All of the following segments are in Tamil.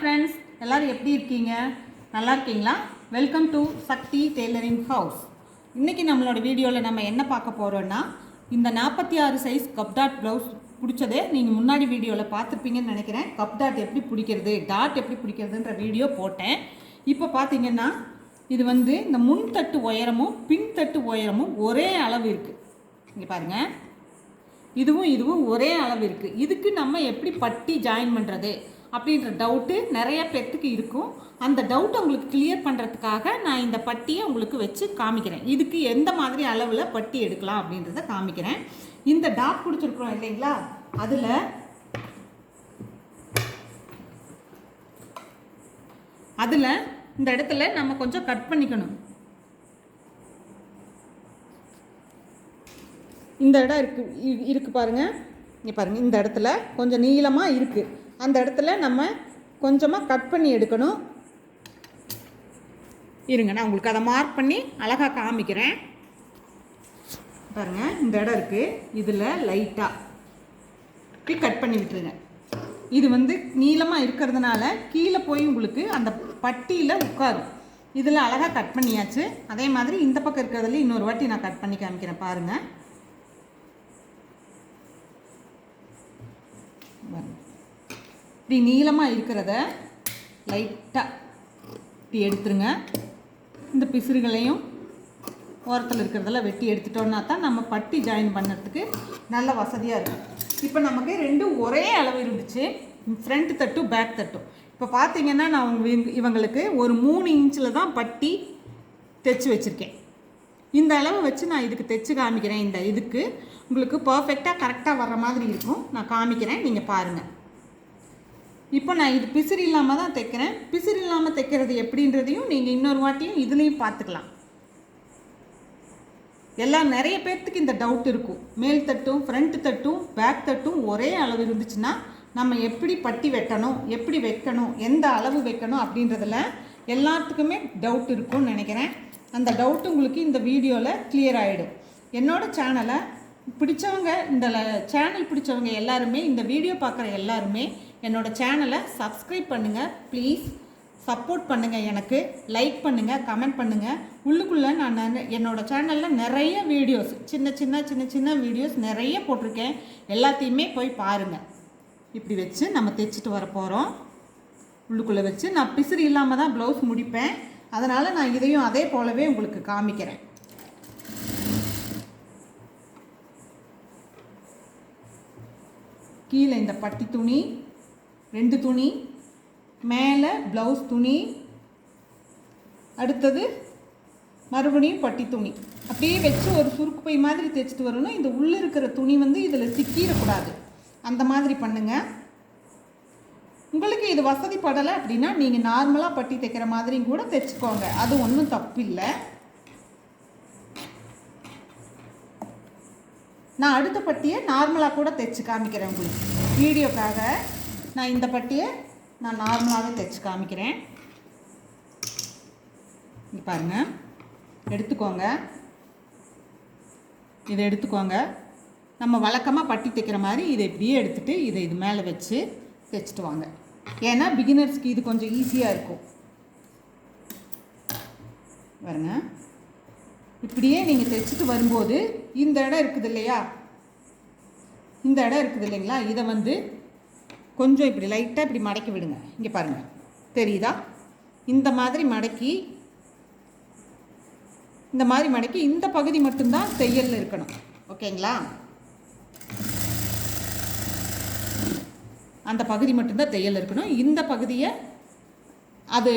ஃப்ரெண்ட்ஸ் எல்லோரும் எப்படி இருக்கீங்க? நல்லா இருக்கீங்களா? Welcome to Shakti tailoring house இன்றைக்கி நம்மளோட வீடியோவில் நம்ம என்ன பார்க்க போகிறோன்னா இந்த நாற்பத்தி ஆறு சைஸ் கப் டாட் ப்ளவுஸ் பிடிச்சதே நீங்கள் முன்னாடி வீடியோவில் பார்த்துருப்பீங்கன்னு நினைக்கிறேன். கப் டாட் எப்படி பிடிக்கிறது டாட் எப்படி பிடிக்கிறதுன்ற வீடியோ போட்டேன். இப்போ பார்த்தீங்கன்னா இது வந்து இந்த முன் தட்டு உயரமும் பின் தட்டு உயரமும் ஒரே அளவு இருக்குது இங்கே பாருங்கள் இதுவும் இதுவும் ஒரே அளவு இருக்குது இதுக்கு நம்ம எப்படி பட்டி ஜாயின் பண்ணுறது அப்படின்ற டவுட்டு நிறைய பேர்த்துக்கு இருக்கும். அந்த டவுட் உங்களுக்கு கிளியர் பண்ணுறதுக்காக நான் இந்த பட்டியை உங்களுக்கு வச்சு காமிக்கிறேன். இதுக்கு எந்த மாதிரி அளவில் பட்டி எடுக்கலாம் அப்படின்றத காமிக்கிறேன். இந்த டாட் பிடிச்சிருக்கிறோம் இல்லைங்களா? அதில் அதில் இந்த இடத்துல நம்ம கொஞ்சம் கட் பண்ணிக்கணும். இந்த இடம் இருக்கு இ- இருக்கு பாருங்கள் இங்கே பாருங்கள் இந்த இடத்துல கொஞ்சம் நீளமாக இருக்குது அந்த இடத்துல நம்ம கொஞ்சமாக கட் பண்ணி எடுக்கணும். இருங்க நான் உங்களுக்கு அதை மார்க் பண்ணி அழகாக காமிக்கிறேன். பாருங்கள் இந்த இடம் இருக்குது இதில் லைட்டாக இப்படி கட் பண்ணி விட்டுருங்க. இது வந்து நீளமாக இருக்கிறதுனால கீழே போய் உங்களுக்கு அந்த பட்டியில் உட்காரும். இதில் அழகாக கட் பண்ணியாச்சு. அதே மாதிரி இந்த பக்கம் இருக்கிறதுல இன்னொரு வாட்டி நான் கட் பண்ணி காமிக்கிறேன் பாருங்கள் பாருங்கள் இப்படி நீளமாக இருக்கிறத லைட்டாக இப்படி எடுத்துருங்க. இந்த பிசுறுகளையும் ஓரத்தில் இருக்கிறதெல்லாம் வெட்டி எடுத்துட்டோம்னா தான் நம்ம பட்டி ஜாயின் பண்ணுறதுக்கு நல்ல வசதியாக இருக்கும். இப்போ நமக்கு ரெண்டும் ஒரே அளவு இருந்துச்சு. ஃப்ரண்ட் தட்டும் பேக் தட்டும். இப்போ பார்த்தீங்கன்னா நான் இவங்களுக்கு ஒரு மூணு இன்ச்சில் தான் பட்டி தைச்சி வச்சுருக்கேன். இந்த அளவு வச்சு நான் இதுக்கு தைச்சி காமிக்கிறேன். இந்த இதுக்கு உங்களுக்கு பர்ஃபெக்டாக கரெக்டாக வர்ற மாதிரி இருக்கும். நான் காமிக்கிறேன். நீங்கள் பாருங்கள் இப்போ நான் இது பிசிறு இல்லாமல் தான் தைக்கிறேன். பிசிறு இல்லாமல் தைக்கிறது எப்படின்றதையும் நீங்கள் இன்னொரு வாட்டியும் இதுலேயும் பார்த்துக்கலாம். எல்லாம் நிறைய பேர்த்துக்கு இந்த டவுட் இருக்கும். மேல் தட்டும் ஃப்ரண்ட் தட்டும் பேக் தட்டும் ஒரே அளவு இருந்துச்சுன்னா நம்ம எப்படி பட்டி வெட்டணும் எப்படி வைக்கணும் எந்த அளவு வைக்கணும் அப்படின்றதில் எல்லாத்துக்குமே டவுட் இருக்கும்னு நினைக்கிறேன். அந்த டவுட் உங்களுக்கு இந்த வீடியோவில் கிளியர் ஆகிடும் என்னோட சேனலை பிடிச்சவங்க இந்த சேனல் பிடிச்சவங்க எல்லாருமே இந்த வீடியோ பார்க்குற எல்லாருமே என்னோடய சேனலை சப்ஸ்கிரைப் பண்ணுங்கள் ப்ளீஸ் சப்போர்ட் பண்ணுங்கள் எனக்கு. லைக் பண்ணுங்கள் கமெண்ட் பண்ணுங்கள் உள்ளுக்குள்ளே நான் என்னோடய சேனலில் நிறைய வீடியோஸ் சின்ன சின்ன சின்ன சின்ன வீடியோஸ் நிறைய போட்டிருக்கேன். எல்லாத்தையுமே போய் பாருங்கள் இப்படி வச்சு நம்ம தைச்சிட்டு வர போகிறோம் உள்ளுக்குள்ளே வச்சு நான் பிசிறு இல்லாமல் தான் ப்ளவுஸ் முடிப்பேன். அதனால் நான் இதையும் அதே போலவே உங்களுக்கு காமிக்கிறேன். கீழே இந்த பட்டி துணி. ரெண்டு துணி மேலே ப்ளவுஸ் துணி அடுத்தது மறுபடியும் பட்டி துணி. அப்படியே வச்சு ஒரு சுருக்கு பை மாதிரி தைச்சிட்டு வரணும். இந்த உள்ளே இருக்கிற துணி வந்து இதில் சிக்கிடக்கூடாது. அந்த மாதிரி பண்ணுங்கள் உங்களுக்கு இது வசதிப்படலை அப்படின்னா நீங்கள் நார்மலாக பட்டி தைக்கிற மாதிரியும் கூட தைச்சிக்கோங்க அது ஒன்றும் தப்பு இல்லை நான் அடுத்த பட்டியை நார்மலாக கூட தைச்சு காமிக்கிறேன் உங்களுக்கு. வீடியோக்காக. நான் இந்த பட்டியை நான் நார்மலாகவே தைச்சு காமிக்கிறேன். இங்கே பாருங்க. எடுத்துக்கோங்க. இதை எடுத்துக்கோங்க. நம்ம வழக்கமாக பட்டி தைக்கிற மாதிரி இதை இப்படியே எடுத்துகிட்டு இதை இது மேலே வச்சு தைச்சிட்டு வாங்க. ஏன்னா பிகினர்ஸ்க்கு இது கொஞ்சம் ஈஸியாக இருக்கும். பாருங்க. இப்படியே நீங்கள் தைச்சிட்டு வரும்போது இந்த இடம் இருக்குது இல்லையா? இந்த இடம் இருக்குது இல்லைங்களா? இதை வந்து கொஞ்சம் இப்படி லைட்டாக இப்படி மடக்கி விடுங்க. இங்கே பாருங்கள் தெரியுதா? இந்த மாதிரி மடக்கி இந்த மாதிரி மடக்கி இந்த பகுதி மட்டும்தான் தையலில் இருக்கணும். ஓகேங்களா? அந்த பகுதி மட்டும்தான் தையல் இருக்கணும். இந்த பகுதியை அது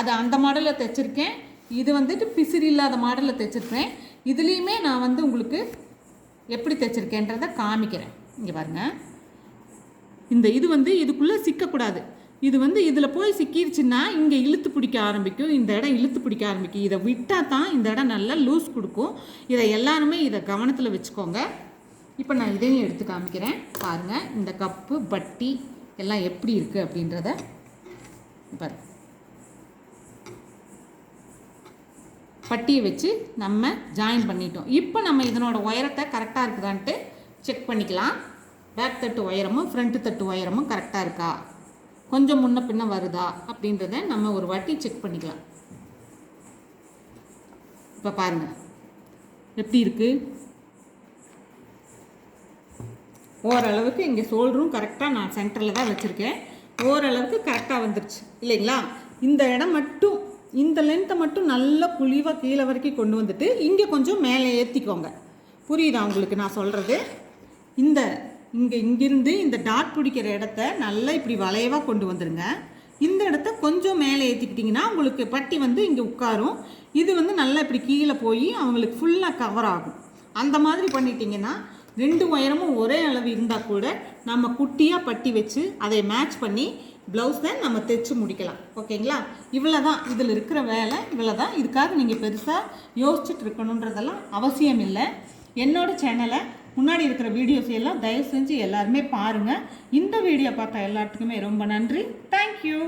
அது அந்த மாடலில் தைச்சிருக்கேன். இது வந்துட்டு பிசிறி இல்லாத மாடலில் தைச்சிருக்கேன் இதுலேயுமே நான் வந்து உங்களுக்கு எப்படி தைச்சிருக்கேன்றதை காமிக்கிறேன். இங்கே பாருங்கள் இந்த இது வந்து இதுக்குள்ளே சிக்கக்கூடாது. இது வந்து இதில் போய் சிக்கிருச்சுன்னா இங்கே இழுத்து பிடிக்க ஆரம்பிக்கும். இந்த இடம் இழுத்து பிடிக்க ஆரம்பிக்கும். இதை விட்டால் தான் இந்த இடம் நல்லா லூஸ் கொடுக்கும். இதை எல்லாருமே இதை கவனத்தில் வச்சுக்கோங்க. இப்போ நான் இதையும் எடுத்து காமிக்கிறேன். பாருங்கள் இந்த கப்பு பட்டி எல்லாம் எப்படி இருக்குது அப்படின்றத. பாரு பட்டியை வச்சு நம்ம ஜாயின் பண்ணிட்டோம். இப்போ நம்ம இதனோட உயரத்தை கரெக்டாக இருக்குதான்ட்டு செக் பண்ணிக்கலாம். பேக் தட்டு உயரமும் ஃப்ரண்ட் தட்டு உயரமும் கரெக்டாக இருக்கா? கொஞ்சம் முன்ன பின்ன வருதா? அப்படின்றத நம்ம ஒரு வாட்டி செக் பண்ணிக்கலாம். இப்போ பாருங்கள் எப்படி இருக்குது ஓரளவுக்கு இங்கே ஷோல்டரும் கரெக்டாக நான் சென்டரில் தான் வச்சுருக்கேன். ஓரளவுக்கு கரெக்டாக வந்துருச்சு. இல்லைங்களா? இந்த இடம் மட்டும் இந்த லென்த்தை மட்டும் நல்லா புளிவாக கீழே வரைக்கும் கொண்டு வந்துட்டு இங்கே கொஞ்சம் மேலே ஏற்றிக்கோங்க புரியுதா உங்களுக்கு நான் சொல்கிறது இந்த இங்கே இங்கிருந்து இந்த டாட் பிடிக்கிற இடத்த நல்லா இப்படி வளைவாக கொண்டு வந்துடுங்க இந்த இடத்த கொஞ்சம் மேலே ஏற்றிக்கிட்டிங்கன்னா உங்களுக்கு பட்டி வந்து இங்கே உட்காரும். இது வந்து நல்லா இப்படி கீழே போய் அவங்களுக்கு ஃபுல்லாக கவர் ஆகும். அந்த மாதிரி பண்ணிட்டீங்கன்னா ரெண்டு உயரமும் ஒரே அளவு இருந்தால் கூட நம்ம குட்டியாக பட்டி வச்சு அதை மேட்ச் பண்ணி ப்ளவுஸ் தான் நம்ம தைச்சு முடிக்கலாம். ஓகேங்களா? இவ்வளோ தான் இதில் இருக்கிற வேலை இவ்வளோ தான் இதுக்காக நீங்கள் பெருசாக யோசிச்சுட்டு இருக்கணுன்றதெல்லாம் அவசியம் இல்லை. என்னோடய சேனலை முன்னாடி இருக்கிற வீடியோஸ் எல்லாம் தயவு செஞ்சு எல்லாருமே பாருங்கள் இந்த வீடியோ பார்த்த எல்லாத்துக்குமே ரொம்ப நன்றி. தேங்க்யூ